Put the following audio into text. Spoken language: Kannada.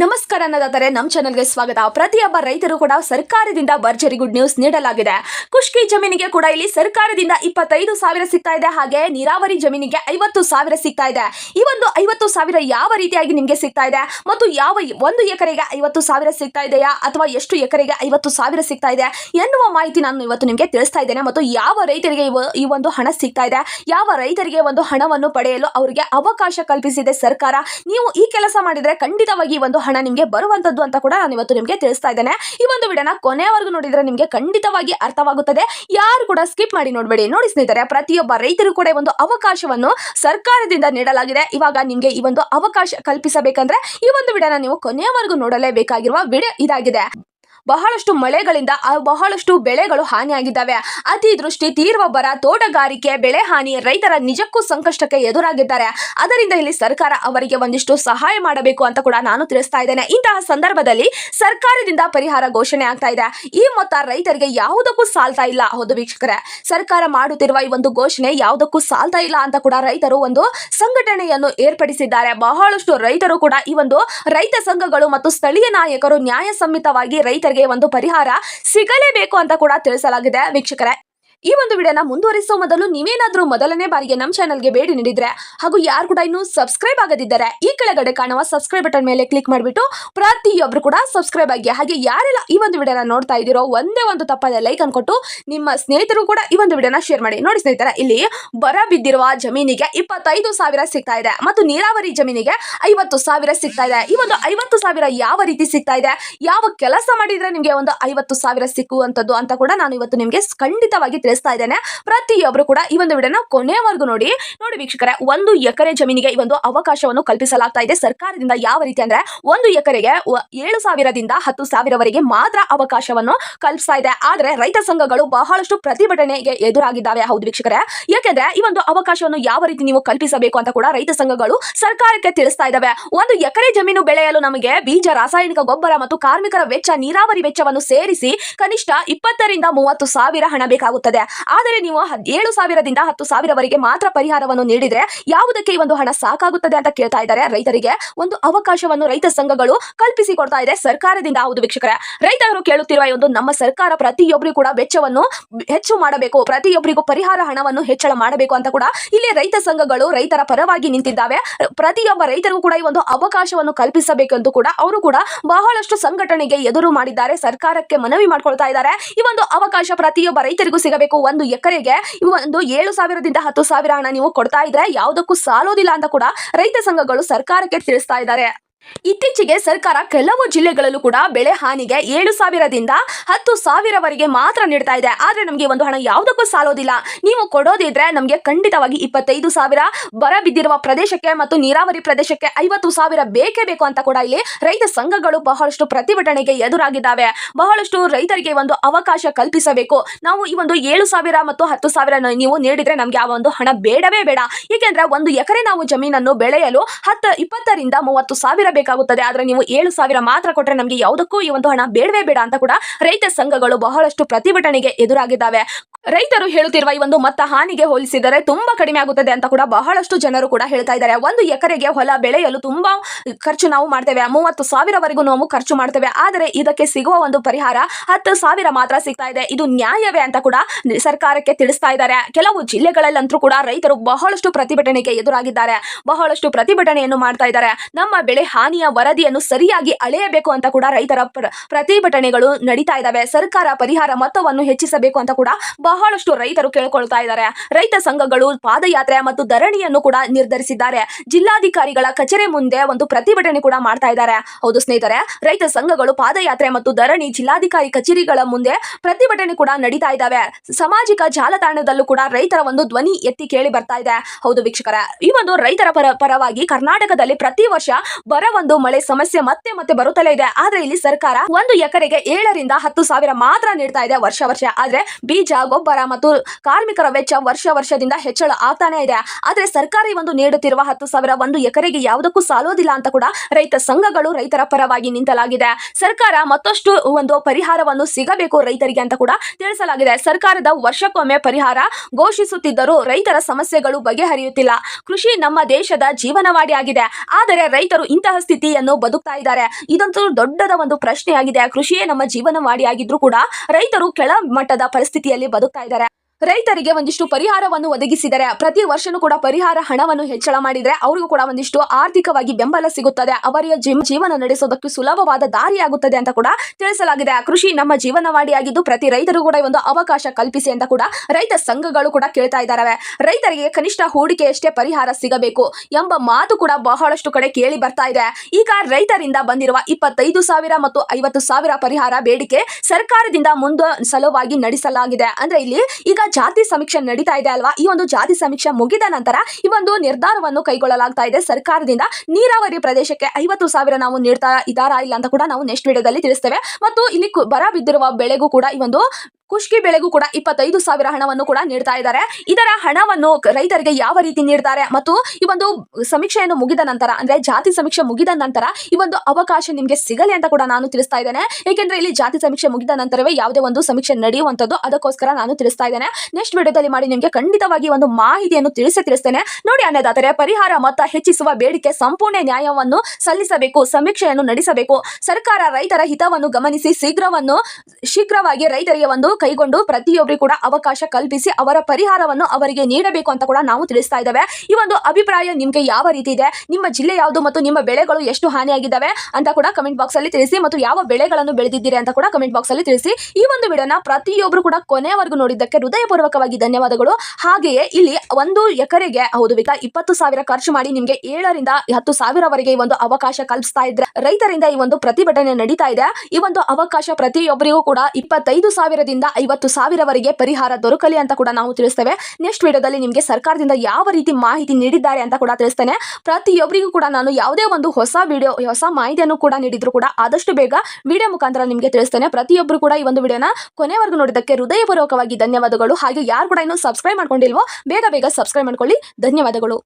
ನಮಸ್ಕಾರ ಅನ್ನೋದಾದರೆ ನಮ್ಮ ಚಾನಲ್ಗೆ ಸ್ವಾಗತ. ಪ್ರತಿಯೊಬ್ಬ ರೈತರು ಕೂಡ ಸರ್ಕಾರದಿಂದ ಭರ್ಜರಿ ಗುಡ್ ನ್ಯೂಸ್ ನೀಡಲಾಗಿದೆ. ಖುಷ್ಕಿ ಜಮೀನಿಗೆ ಕೂಡ ಇಲ್ಲಿ ಸರ್ಕಾರದಿಂದ ಇಪ್ಪತ್ತೈದು ಸಾವಿರ ಸಿಗ್ತಾ ಇದೆ. ಹಾಗೆ ನೀರಾವರಿ ಜಮೀನಿಗೆ ಐವತ್ತು ಸಾವಿರ ಸಿಗ್ತಾ ಇದೆ. ಈ ಒಂದು ಐವತ್ತು ಸಾವಿರ ಯಾವ ರೀತಿಯಾಗಿ ನಿಮಗೆ ಸಿಗ್ತಾ ಇದೆ? ಮತ್ತು ಯಾವ ಒಂದು ಎಕರೆಗೆ ಐವತ್ತು ಸಾವಿರ ಸಿಗ್ತಾ ಇದೆಯಾ? ಅಥವಾ ಎಷ್ಟು ಎಕರೆಗೆ ಐವತ್ತು ಸಾವಿರ ಸಿಗ್ತಾ ಇದೆ? ಎನ್ನುವ ಮಾಹಿತಿ ನಾನು ಇವತ್ತು ನಿಮಗೆ ತಿಳಿಸ್ತಾ ಇದ್ದೇನೆ. ಮತ್ತು ಯಾವ ರೈತರಿಗೆ ಈ ಒಂದು ಹಣ ಸಿಗ್ತಾ ಇದೆ? ಯಾವ ರೈತರಿಗೆ ಒಂದು ಹಣವನ್ನು ಪಡೆಯಲು ಅವರಿಗೆ ಅವಕಾಶ ಕಲ್ಪಿಸಿದೆ ಸರ್ಕಾರ? ನೀವು ಈ ಕೆಲಸ ಮಾಡಿದ್ರೆ ಖಂಡಿತವಾಗಿ ಒಂದು ಹಣ ನಿಮಗೆ ಬರುವಂತದ್ದು ಅಂತ ಕೂಡ ನಾನು ಇವತ್ತು ನಿಮಗೆ ತಿಳಿಸ್ತಾ ಇದ್ದೇನೆ. ಈ ಒಂದು ವಿಡಿಯೋನ ಕೊನೆಯವರೆಗೂ ನೋಡಿದ್ರೆ ನಿಮಗೆ ಖಂಡಿತವಾಗಿ ಅರ್ಥವಾಗುತ್ತದೆ. ಯಾರು ಕೂಡ ಸ್ಕಿಪ್ ಮಾಡಿ ನೋಡಬೇಡಿ. ನೋಡಿ ಸ್ನೇಹಿತರೆ, ಪ್ರತಿಯೊಬ್ಬ ರೈತರು ಕೂಡ ಒಂದು ಅವಕಾಶವನ್ನು ಸರ್ಕಾರದಿಂದ ನೀಡಲಾಗಿದೆ. ಇವಾಗ ನಿಮಗೆ ಈ ಒಂದು ಅವಕಾಶ ಕಲ್ಪಿಸಬೇಕಂದ್ರೆ ಈ ಒಂದು ವಿಡಿಯೋನ ನೀವು ಕೊನೆಯವರೆಗೂ ನೋಡಲೇಬೇಕಾಗಿರುವ ವಿಡಿಯೋ ಇದಾಗಿದೆ. ಬಹಳಷ್ಟು ಮಳೆಗಳಿಂದ ಬಹಳಷ್ಟು ಬೆಳೆಗಳು ಹಾನಿಯಾಗಿದ್ದಾವೆ. ಅತಿವೃಷ್ಟಿ ತೀವ್ರ ಬರ, ತೋಟಗಾರಿಕೆ, ಬೆಳೆ ಹಾನಿ, ರೈತರ ನಿಜಕ್ಕೂ ಸಂಕಷ್ಟಕ್ಕೆ ಎದುರಾಗಿದ್ದಾರೆ. ಅದರಿಂದ ಇಲ್ಲಿ ಸರ್ಕಾರ ಅವರಿಗೆ ಒಂದಿಷ್ಟು ಸಹಾಯ ಮಾಡಬೇಕು ಅಂತ ಕೂಡ ನಾನು ತಿಳಿಸ್ತಾ ಇದ್ದೇನೆ. ಇಂತಹ ಸಂದರ್ಭದಲ್ಲಿ ಸರ್ಕಾರದಿಂದ ಪರಿಹಾರ ಘೋಷಣೆ ಆಗ್ತಾ ಇದೆ. ಈ ಮೊತ್ತ ರೈತರಿಗೆ ಯಾವುದಕ್ಕೂ ಸಾಲ್ತಾ ಇಲ್ಲ. ಹೌದು ವೀಕ್ಷಕರೇ, ಸರ್ಕಾರ ಮಾಡುತ್ತಿರುವ ಈ ಒಂದು ಘೋಷಣೆ ಯಾವುದಕ್ಕೂ ಸಾಲ್ತಾ ಇಲ್ಲ ಅಂತ ಕೂಡ ರೈತರು ಒಂದು ಸಂಘಟನೆಯನ್ನು ಏರ್ಪಡಿಸಿದ್ದಾರೆ. ಬಹಳಷ್ಟು ರೈತರು ಕೂಡ ಈ ಒಂದು ರೈತ ಸಂಘಗಳು ಮತ್ತು ಸ್ಥಳೀಯ ನಾಯಕರು ನ್ಯಾಯಸಮ್ಮತವಾಗಿ ರೈತರಿಗೆ ಒಂದು ಪರಿಹಾರ ಸಿಗಲೇಬೇಕು ಅಂತ ಕೂಡ ತಿಳಿಸಲಾಗಿದೆ. ವೀಕ್ಷಕರೇ ಈ ಒಂದು ವಿಡಿಯೋನ ಮುಂದುವರಿಸುವ ಮೊದಲು ನೀವೇನಾದ್ರೂ ಮೊದಲನೇ ಬಾರಿಗೆ ನಮ್ಮ ಚಾನಲ್ಗೆ ಭೇಟಿ ನೀಡಿದ್ರೆ ಹಾಗೂ ಯಾರು ಕೂಡ ಇನ್ನೂ ಸಬ್ಸ್ಕ್ರೈಬ್ ಆಗದಿದ್ದಾರೆ ಈ ಕೆಳಗಡೆ ಕಾಣುವ ಸಬ್ಸ್ಕ್ರೈಬ್ ಬಟನ್ ಮೇಲೆ ಕ್ಲಿಕ್ ಮಾಡಿಬಿಟ್ಟು ಪ್ರತಿಯೊಬ್ಬರು ಕೂಡ ಸಬ್ಸ್ಕ್ರೈಬ್ ಆಗಿ ಹಾಗೆ ಯಾರೆಲ್ಲ ಈ ಒಂದು ವಿಡಿಯೋನ ನೋಡ್ತಾ ಇದ್ದೀರೋ ಒಂದೇ ಒಂದು ತಪ್ಪದೆ ಲೈಕ್ ಅನ್ಕೊಟ್ಟು ನಿಮ್ಮ ಸ್ನೇಹಿತರು ಕೂಡ ಈ ಒಂದು ವಿಡಿಯೋನ ಶೇರ್ ಮಾಡಿ. ನೋಡಿ ಸ್ನೇಹಿತರ, ಇಲ್ಲಿ ಬರ ಬಿದ್ದಿರುವ ಜಮೀನಿಗೆ ಇಪ್ಪತ್ತೈದು ಸಾವಿರ ಸಿಗ್ತಾ ಇದೆ ಮತ್ತು ನೀರಾವರಿ ಜಮೀನಿಗೆ ಐವತ್ತು ಸಾವಿರ ಸಿಗ್ತಾ ಇದೆ. ಈ ಒಂದು ಐವತ್ತು ಸಾವಿರ ಯಾವ ರೀತಿ ಸಿಗ್ತಾ ಇದೆ? ಯಾವ ಕೆಲಸ ಮಾಡಿದ್ರೆ ನಿಮಗೆ ಒಂದು ಐವತ್ತು ಸಾವಿರ ಸಿಕ್ಕುವಂಥದ್ದು ಅಂತ ಕೂಡ ನಾನು ಇವತ್ತು ನಿಮಗೆ ಖಂಡಿತವಾಗಿ ತಿಳಿಸ್ತಾ ಇದ್ದೇನೆ. ಪ್ರತಿಯೊಬ್ಬರು ಕೂಡ ಈ ಒಂದು ವಿಡಿಯೋನ ಕೊನೆಯವರೆಗೂ ನೋಡಿ. ನೋಡಿ ವೀಕ್ಷಕರೇ, ಒಂದು ಎಕರೆ ಜಮೀನಿಗೆ ಈ ಒಂದು ಅವಕಾಶವನ್ನು ಕಲ್ಪಿಸಲಾಗ್ತಾ ಇದೆ. ಸರ್ಕಾರದಿಂದ ಯಾವ ರೀತಿ ಅಂದ್ರೆ ಒಂದು ಎಕರೆಗೆ ಏಳು ಸಾವಿರದಿಂದ ಹತ್ತು ಸಾವಿರವರೆಗೆ ಮಾತ್ರ ಅವಕಾಶವನ್ನು ಕಲ್ಪಿಸ್ತಾ ಇದೆ. ಆದ್ರೆ ರೈತ ಸಂಘಗಳು ಬಹಳಷ್ಟು ಪ್ರತಿಭಟನೆಗೆ ಎದುರಾಗಿದ್ದಾವೆ. ಹೌದು ವೀಕ್ಷಕರೇ. ಯಾಕೆಂದ್ರೆ ಈ ಒಂದು ಅವಕಾಶವನ್ನು ಯಾವ ರೀತಿ ನೀವು ಕಲ್ಪಿಸಬೇಕು ಅಂತ ಕೂಡ ರೈತ ಸಂಘಗಳು ಸರ್ಕಾರಕ್ಕೆ ತಿಳಿಸ್ತಾ ಇದ್ದಾವೆ. ಒಂದು ಎಕರೆ ಜಮೀನು ಬೆಳೆಯಲು ನಮಗೆ ಬೀಜ, ರಾಸಾಯನಿಕ ಗೊಬ್ಬರ ಮತ್ತು ಕಾರ್ಮಿಕರ ವೆಚ್ಚ, ನೀರಾವರಿ ವೆಚ್ಚವನ್ನು ಸೇರಿಸಿ ಕನಿಷ್ಠ ಇಪ್ಪತ್ತರಿಂದ ಮೂವತ್ತು ಸಾವಿರ ಹಣ ಬೇಕಾಗುತ್ತದೆ. ಆದರೆ ನೀವು ಏಳು ಸಾವಿರದಿಂದ ಹತ್ತು ಸಾವಿರವರೆಗೆ ಮಾತ್ರ ಪರಿಹಾರವನ್ನು ನೀಡಿದ್ರೆ ಯಾವುದಕ್ಕೆ ಈ ಒಂದು ಹಣ ಸಾಕಾಗುತ್ತದೆ ಅಂತ ಕೇಳ್ತಾ ಇದ್ದಾರೆ. ರೈತರಿಗೆ ಒಂದು ಅವಕಾಶವನ್ನು ರೈತ ಸಂಘಗಳು ಕಲ್ಪಿಸಿಕೊಡ್ತಾ ಇದೆ ಸರ್ಕಾರದಿಂದ. ಹೌದು ವೀಕ್ಷಕರೇ, ರೈತರು ಕೇಳುತ್ತಿರುವ ಒಂದು ನಮ್ಮ ಸರ್ಕಾರ ಪ್ರತಿಯೊಬ್ಬರಿಗೂ ಕೂಡ ವೆಚ್ಚವನ್ನು ಹೆಚ್ಚು ಮಾಡಬೇಕು ಪ್ರತಿಯೊಬ್ಬರಿಗೂ ಪರಿಹಾರ ಹಣವನ್ನು ಹೆಚ್ಚಳ ಮಾಡಬೇಕು ಅಂತ ಕೂಡ ಇಲ್ಲಿ ರೈತ ಸಂಘಗಳು ರೈತರ ಪರವಾಗಿ ನಿಂತಿದ್ದಾವೆ. ಪ್ರತಿಯೊಬ್ಬ ರೈತರಿಗೂ ಕೂಡ ಈ ಒಂದು ಅವಕಾಶವನ್ನು ಕಲ್ಪಿಸಬೇಕೆಂದು ಕೂಡ ಅವರು ಕೂಡ ಬಹಳಷ್ಟು ಸಂಘಟನೆಗೆ ಎದುರು ಮಾಡಿದ್ದಾರೆ, ಸರ್ಕಾರಕ್ಕೆ ಮನವಿ ಮಾಡ್ಕೊಳ್ತಾ ಇದ್ದಾರೆ. ಈ ಒಂದು ಅವಕಾಶ ಪ್ರತಿಯೊಬ್ಬ ರೈತರಿಗೂ ಸಿಗಬೇಕು ಒಂದು ಎಕರೆಗೆ ಒಂದು ಏಳು ಸಾವಿರದಿಂದ ಹತ್ತು ಸಾವಿರ ಹಣ ನೀವು ಕೊಡ್ತಾ ಇದ್ರೆ ಯಾವುದಕ್ಕೂ ಸಾಲೋದಿಲ್ಲ ಅಂತ ಕೂಡ ರೈತ ಸಂಘಗಳು ಸರ್ಕಾರಕ್ಕೆ ತಿಳಿಸ್ತಾ ಇದ್ದಾರೆ. ಇತ್ತೀಚೆಗೆ ಸರ್ಕಾರ ಕೆಲವು ಜಿಲ್ಲೆಗಳಲ್ಲೂ ಕೂಡ ಬೆಳೆ ಹಾನಿಗೆ ಏಳು ಸಾವಿರದಿಂದ ಹತ್ತು ಸಾವಿರವರೆಗೆ ಮಾತ್ರ ನೀಡ್ತಾ ಇದೆ. ಆದರೆ ನಮಗೆ ಒಂದು ಹಣ ಯಾವುದಕ್ಕೂ ಸಾಲೋದಿಲ್ಲ. ನೀವು ಕೊಡೋದಿದ್ರೆ ನಮಗೆ ಖಂಡಿತವಾಗಿ ಇಪ್ಪತ್ತೈದು ಸಾವಿರ ಬರ ಬಿದ್ದಿರುವ ಪ್ರದೇಶಕ್ಕೆ ಮತ್ತು ನೀರಾವರಿ ಪ್ರದೇಶಕ್ಕೆ ಐವತ್ತು ಸಾವಿರ ಬೇಕೇ ಬೇಕು ಅಂತ ಕೂಡ ಇಲ್ಲಿ ರೈತ ಸಂಘಗಳು ಬಹಳಷ್ಟು ಪ್ರತಿಭಟನೆಗೆ ಎದುರಾಗಿದ್ದಾವೆ. ಬಹಳಷ್ಟು ರೈತರಿಗೆ ಒಂದು ಅವಕಾಶ ಕಲ್ಪಿಸಬೇಕು. ನಾವು ಈ ಒಂದು ಏಳು ಸಾವಿರ ಮತ್ತು ಹತ್ತು ಸಾವಿರ ನೀವು ನೀಡಿದ್ರೆ ನಮಗೆ ಆ ಒಂದು ಹಣ ಬೇಡವೇ ಬೇಡ. ಏಕೆಂದ್ರೆ ಒಂದು ಎಕರೆ ನಾವು ಜಮೀನನ್ನು ಬೆಳೆಯಲು ಹತ್ತು, ಇಪ್ಪತ್ತರಿಂದ ಮೂವತ್ತು ಸಾವಿರ ಬೇಕಾಗುತ್ತದೆ. ಆದ್ರೆ ನೀವು ಏಳು ಸಾವಿರ ಮಾತ್ರ ಕೊಟ್ಟರೆ ನಮಗೆ ಯಾವುದಕ್ಕೂ ಈ ಒಂದು ಹಣ ಬೇಡವೇ ಬೇಡ ಅಂತ ಕೂಡ ರೈತ ಸಂಘಗಳು ಬಹಳಷ್ಟು ಪ್ರತಿಭಟನೆಗೆ ಎದುರಾಗಿದ್ದಾವೆ. ರೈತರು ಹೇಳುತ್ತಿರುವ ಈ ಒಂದು ಮತ್ತ ಹಾನಿಗೆ ಹೋಲಿಸಿದರೆ ತುಂಬಾ ಕಡಿಮೆ ಆಗುತ್ತದೆ ಅಂತ ಕೂಡ ಬಹಳಷ್ಟು ಜನರು ಕೂಡ ಹೇಳ್ತಾ ಇದ್ದಾರೆ. ಒಂದು ಎಕರೆಗೆ ಹೊಲ ಬೆಳೆಯಲು ತುಂಬಾ ಖರ್ಚು ನಾವು ಮಾಡ್ತೇವೆ. ಮೂವತ್ತು ಸಾವಿರವರೆಗೂ ನಾವು ಖರ್ಚು ಮಾಡ್ತೇವೆ. ಆದರೆ ಇದಕ್ಕೆ ಸಿಗುವ ಒಂದು ಪರಿಹಾರ ಹತ್ತು ಸಾವಿರ ಮಾತ್ರ ಸಿಗ್ತಾ ಇದೆ. ಇದು ನ್ಯಾಯವೇ ಅಂತ ಕೂಡ ಸರ್ಕಾರಕ್ಕೆ ತಿಳಿಸ್ತಾ ಇದ್ದಾರೆ. ಕೆಲವು ಜಿಲ್ಲೆಗಳಲ್ಲಂತೂ ಕೂಡ ರೈತರು ಬಹಳಷ್ಟು ಪ್ರತಿಭಟನೆಗೆ ಎದುರಾಗಿದ್ದಾರೆ. ಬಹಳಷ್ಟು ಪ್ರತಿಭಟನೆಯನ್ನು ಮಾಡ್ತಾ ಇದ್ದಾರೆ. ನಮ್ಮ ಬೆಳೆ ಹಾನಿಯ ವರದಿಯನ್ನು ಸರಿಯಾಗಿ ಅಳೆಯಬೇಕು ಅಂತ ಕೂಡ ರೈತರ ಪ್ರ- ಪ್ರತಿಭಟನೆಗಳು ನಡೀತಾ ಇದ್ದಾವೆ. ಸರ್ಕಾರ ಪರಿಹಾರ ಮೊತ್ತವನ್ನು ಹೆಚ್ಚಿಸಬೇಕು ಅಂತ ಕೂಡ ಬಹಳಷ್ಟು ರೈತರು ಕೇಳಿಕೊಳ್ತಾ ಇದ್ದಾರೆ. ರೈತ ಸಂಘಗಳು ಪಾದಯಾತ್ರೆ ಮತ್ತು ಧರಣಿಯನ್ನು ಕೂಡ ನಿರ್ಧರಿಸಿದ್ದಾರೆ. ಜಿಲ್ಲಾಧಿಕಾರಿಗಳ ಕಚೇರಿ ಮುಂದೆ ಒಂದು ಪ್ರತಿಭಟನೆ ಕೂಡ ಮಾಡ್ತಾ ಇದ್ದಾರೆ. ಹೌದು ಸ್ನೇಹಿತರೆ, ರೈತ ಸಂಘಗಳು ಪಾದಯಾತ್ರೆ ಮತ್ತು ಧರಣಿ ಜಿಲ್ಲಾಧಿಕಾರಿ ಕಚೇರಿಗಳ ಮುಂದೆ ಪ್ರತಿಭಟನೆ ಕೂಡ ನಡೀತಾ ಇದ್ದಾವೆ. ಸಾಮಾಜಿಕ ಜಾಲತಾಣದಲ್ಲೂ ಕೂಡ ರೈತರ ಒಂದು ಧ್ವನಿ ಎತ್ತಿ ಕೇಳಿ ಬರ್ತಾ ಇದೆ. ಹೌದು ವೀಕ್ಷಕರ, ಈ ಒಂದು ರೈತರ ಪರ ಪರವಾಗಿ ಕರ್ನಾಟಕದಲ್ಲಿ ಪ್ರತಿ ವರ್ಷ ಬರ ಒಂದು ಮಳೆ ಸಮಸ್ಯೆ ಮತ್ತೆ ಮತ್ತೆ ಬರುತ್ತಲೇ ಇದೆ. ಆದ್ರೆ ಇಲ್ಲಿ ಸರ್ಕಾರ ಒಂದು ಎಕರೆಗೆ ಏಳರಿಂದ ಹತ್ತು ಸಾವಿರ ಮಾತ್ರ ನೀಡ್ತಾ ಇದೆ ವರ್ಷ ವರ್ಷ. ಆದ್ರೆ ಬೀಜ ಮತ್ತು ಕಾರ್ಮಿಕರ ವೆಚ್ಚ ವರ್ಷ ವರ್ಷದಿಂದ ಹೆಚ್ಚಳ ಆಗ್ತಾನೆ ಇದೆ. ಆದರೆ ಸರ್ಕಾರ ಒಂದು ನೀಡುತ್ತಿರುವ ಹತ್ತು ಸಾವಿರ ಒಂದು ಎಕರೆಗೆ ಯಾವುದಕ್ಕೂ ಸಾಲೋದಿಲ್ಲ ಅಂತ ಕೂಡ ರೈತ ಸಂಘಗಳು ರೈತರ ಪರವಾಗಿ ನಿಂತಲಾಗಿದೆ. ಸರ್ಕಾರ ಮತ್ತಷ್ಟು ಒಂದು ಪರಿಹಾರವನ್ನು ಸಿಗಬೇಕು ರೈತರಿಗೆ ಅಂತ ಕೂಡ ತಿಳಿಸಲಾಗಿದೆ. ಸರ್ಕಾರದ ವರ್ಷಕ್ಕೊಮ್ಮೆ ಪರಿಹಾರ ಘೋಷಿಸುತ್ತಿದ್ದರೂ ರೈತರ ಸಮಸ್ಯೆಗಳು ಬಗೆಹರಿಯುತ್ತಿಲ್ಲ. ಕೃಷಿ ನಮ್ಮ ದೇಶದ ಜೀವನವಾಡಿ ಆಗಿದೆ. ಆದರೆ ರೈತರು ಇಂತಹ ಸ್ಥಿತಿಯನ್ನು ಬದುಕ್ತಾ ಇದ್ದಾರೆ. ಇದಂತೂ ದೊಡ್ಡದ ಒಂದು ಪ್ರಶ್ನೆಯಾಗಿದೆ. ಕೃಷಿಯೇ ನಮ್ಮ ಜೀವನವಾಡಿ ಆಗಿದ್ರು ಕೂಡ ರೈತರು ಕೆಳ ಮಟ್ಟದ ಪರಿಸ್ಥಿತಿಯಲ್ಲಿ ಬದುಕ್ತಾ ಇದ್ದಾರೆ ರೈತರಿಗೆ ಒಂದಿಷ್ಟು ಪರಿಹಾರವನ್ನು ಒದಗಿಸಿದರೆ, ಪ್ರತಿ ವರ್ಷನೂ ಕೂಡ ಪರಿಹಾರ ಹಣವನ್ನು ಹೆಚ್ಚಳ ಮಾಡಿದರೆ ಅವರಿಗೂ ಕೂಡ ಒಂದಿಷ್ಟು ಆರ್ಥಿಕವಾಗಿ ಬೆಂಬಲ ಸಿಗುತ್ತದೆ. ಅವರ ಜೀವ- ಜೀವನ ನಡೆಸೋದಕ್ಕೆ ಸುಲಭವಾದ ದಾರಿಯಾಗುತ್ತದೆ ಅಂತ ಕೂಡ ತಿಳಿಸಲಾಗಿದೆ. ಕೃಷಿ ನಮ್ಮ ಜೀವನವಾಡಿಯಾಗಿದ್ದು ಪ್ರತಿ ರೈತರು ಕೂಡ ಒಂದು ಅವಕಾಶ ಕಲ್ಪಿಸಿ ಅಂತ ಕೂಡ ರೈತ ಸಂಘಗಳು ಕೂಡ ಕೇಳ್ತಾ ಇದ್ದಾರೆ ರೈತರಿಗೆ ಕನಿಷ್ಠ ಹೂಡಿಕೆಯಷ್ಟೇ ಪರಿಹಾರ ಸಿಗಬೇಕು ಎಂಬ ಮಾತು ಕೂಡ ಬಹಳಷ್ಟು ಕಡೆ ಕೇಳಿ ಬರ್ತಾ ಇದೆ. ಈಗ ರೈತರಿಂದ ಬಂದಿರುವ ಇಪ್ಪತ್ತೈದು ಸಾವಿರ ಮತ್ತು ಐವತ್ತು ಸಾವಿರ ಪರಿಹಾರ ಬೇಡಿಕೆ ಸರ್ಕಾರದಿಂದ ಮುಂದೆ ಸಲುವಾಗಿ ನಡೆಸಲಾಗಿದೆ. ಅಂದ್ರೆ ಇಲ್ಲಿ ಈಗ ಜಾತಿ ಸಮೀಕ್ಷೆ ನಡೀತಾ ಇದೆ ಅಲ್ವಾ? ಈ ಒಂದು ಜಾತಿ ಸಮೀಕ್ಷೆ ಮುಗಿದ ನಂತರ ಈ ಒಂದು ನಿರ್ಧಾರವನ್ನು ಕೈಗೊಳ್ಳಲಾಗ್ತಾ ಇದೆ. ಸರ್ಕಾರದಿಂದ ನೀರಾವರಿ ಪ್ರದೇಶಕ್ಕೆ ಐವತ್ತು ಸಾವಿರ ನಾವು ನೀಡ್ತಾ ಇದ್ದಾರಾ ಇಲ್ಲ ಅಂತ ಕೂಡ ನಾವು ನೆಕ್ಸ್ಟ್ ವಿಡಿಯೋದಲ್ಲಿ ತಿಳಿಸ್ತೇವೆ. ಮತ್ತು ಇಲ್ಲಿ ಬರ ಬಿದ್ದಿರುವ ಬೆಳೆಗೂ ಕೂಡ ಈ ಒಂದು ಕುಷ್ಕಿ ಬೆಳೆಗೂ ಕೂಡ ಇಪ್ಪತ್ತೈದು ಸಾವಿರ ಹಣವನ್ನು ಕೂಡ ನೀಡ್ತಾ ಇದ್ದಾರೆ. ಇದರ ಹಣವನ್ನು ರೈತರಿಗೆ ಯಾವ ರೀತಿ ನೀಡ್ತಾರೆ ಮತ್ತು ಈ ಒಂದು ಸಮೀಕ್ಷೆಯನ್ನು ಮುಗಿದ ನಂತರ, ಅಂದ್ರೆ ಜಾತಿ ಸಮೀಕ್ಷೆ ಮುಗಿದ ನಂತರ ಈ ಒಂದು ಅವಕಾಶ ನಿಮಗೆ ಸಿಗಲಿ ಅಂತ ಕೂಡ ನಾನು ತಿಳಿಸ್ತಾ ಇದ್ದೇನೆ. ಏಕೆಂದ್ರೆ ಇಲ್ಲಿ ಜಾತಿ ಸಮೀಕ್ಷೆ ಮುಗಿದ ನಂತರವೇ ಯಾವುದೇ ಒಂದು ಸಮೀಕ್ಷೆ ನಡೆಯುವಂಥದ್ದು ಅದಕ್ಕೋಸ್ಕರ ನಾನು ತಿಳಿಸ್ತಾ ಇದ್ದೇನೆ. ನೆಕ್ಸ್ಟ್ ವಿಡಿಯೋದಲ್ಲಿ ಮಾಡಿ ನಿಮಗೆ ಖಂಡಿತವಾಗಿ ಒಂದು ಮಾಹಿತಿಯನ್ನು ತಿಳಿಸಿ ತಿಳಿಸ್ತೇನೆ. ನೋಡಿ ಅನ್ನದಾದರೆ ಪರಿಹಾರ ಮೊತ್ತ ಹೆಚ್ಚಿಸುವ ಬೇಡಿಕೆ ಸಂಪೂರ್ಣ ನ್ಯಾಯವನ್ನು ಸಲ್ಲಿಸಬೇಕು, ಸಮೀಕ್ಷೆಯನ್ನು ನಡೆಸಬೇಕು. ಸರ್ಕಾರ ರೈತರ ಹಿತವನ್ನು ಗಮನಿಸಿ ಶೀಘ್ರವನ್ನು ಶೀಘ್ರವಾಗಿ ರೈತರಿಗೆ ಒಂದು ಕೈಗೊಂಡು ಪ್ರತಿಯೊಬ್ಬರಿಗೂ ಕೂಡ ಅವಕಾಶ ಕಲ್ಪಿಸಿ ಅವರ ಪರಿಹಾರವನ್ನು ಅವರಿಗೆ ನೀಡಬೇಕು ಅಂತ ಕೂಡ ನಾವು ತಿಳಿಸ್ತಾ ಇದ್ದೇವೆ. ಈ ಒಂದು ಅಭಿಪ್ರಾಯ ನಿಮಗೆ ಯಾವ ರೀತಿ ಇದೆ? ನಿಮ್ಮ ಜಿಲ್ಲೆ ಯಾವುದು ಮತ್ತು ನಿಮ್ಮ ಬೆಳೆಗಳು ಎಷ್ಟು ಹಾನಿಯಾಗಿದ್ದಾವೆ ಅಂತ ಕೂಡ ಕಮೆಂಟ್ ಬಾಕ್ಸ್ ಅಲ್ಲಿ ತಿಳಿಸಿ ಮತ್ತು ಯಾವ ಬೆಳೆಗಳನ್ನು ಬೆಳೆದಿದ್ದೀರಿ ಅಂತ ಕೂಡ ಕಮೆಂಟ್ ಬಾಕ್ಸ್ ಅಲ್ಲಿ ತಿಳಿಸಿ. ಈ ಒಂದು ವಿಡಿಯೋನ ಪ್ರತಿಯೊಬ್ಬರು ಕೂಡ ಕೊನೆಯವರೆಗೂ ನೋಡಿದ್ದಕ್ಕೆ ಹೃದಯಪೂರ್ವಕವಾಗಿ ಧನ್ಯವಾದಗಳು. ಹಾಗೆಯೇ ಇಲ್ಲಿ ಒಂದು ಎಕರೆಗೆ ಹೌದು ವಿಕ, ಇಪ್ಪತ್ತು ಸಾವಿರ ಖರ್ಚು ಮಾಡಿ ನಿಮಗೆ ಏಳರಿಂದ ಹತ್ತು ಸಾವಿರವರೆಗೆ ಈ ಒಂದು ಅವಕಾಶ ಕಲ್ಪಿಸ್ತಾ ಇದ್ರೆ ರೈತರಿಂದ ಈ ಒಂದು ಪ್ರತಿಭಟನೆ ನಡೀತಾ ಇದೆ. ಈ ಒಂದು ಅವಕಾಶ ಪ್ರತಿಯೊಬ್ಬರಿಗೂ ಕೂಡ ಇಪ್ಪತ್ತೈದು ಸಾವಿರದಿಂದ ಐವತ್ತು ಸಾವಿರವರೆಗೆ ಪರಿಹಾರ ದೊರಕಲಿ ಅಂತ ಕೂಡ ನಾವು ತಿಳಿಸ್ತೇವೆ. ನೆಕ್ಸ್ಟ್ ವಿಡಿಯೋದಲ್ಲಿ ನಿಮಗೆ ಸರ್ಕಾರದಿಂದ ಯಾವ ರೀತಿ ಮಾಹಿತಿ ನೀಡಿದ್ದಾರೆ ಅಂತ ಕೂಡ ತಿಳಿಸ್ತೇನೆ. ಪ್ರತಿಯೊಬ್ಬರಿಗೂ ಕೂಡ ನಾನು ಯಾವುದೇ ಒಂದು ಹೊಸ ವಿಡಿಯೋ, ಹೊಸ ಮಾಹಿತಿಯನ್ನು ಕೂಡ ನೀಡಿದ್ರು ಕೂಡ ಆದಷ್ಟು ಬೇಗ ವಿಡಿಯೋ ಮುಖಾಂತರ ನಿಮಗೆ ತಿಳಿಸ್ತೇನೆ. ಪ್ರತಿಯೊಬ್ಬರು ಕೂಡ ಈ ಒಂದು ವಿಡಿಯೋನ ಕೊನೆವರೆಗೂ ನೋಡಿದ್ದಕ್ಕೆ ಹೃದಯಪೂರ್ವಕವಾಗಿ ಧನ್ಯವಾದಗಳು. ಹಾಗೆ ಯಾರು ಕೂಡ ಇನ್ನೂ ಸಬ್ಸ್ಕ್ರೈಬ್ ಮಾಡ್ಕೊಂಡಿಲ್ವೋ, ಬೇಗ ಬೇಗ ಸಬ್ಸ್ಕ್ರೈಬ್ ಮಾಡ್ಕೊಳ್ಳಿ. ಧನ್ಯವಾದಗಳು.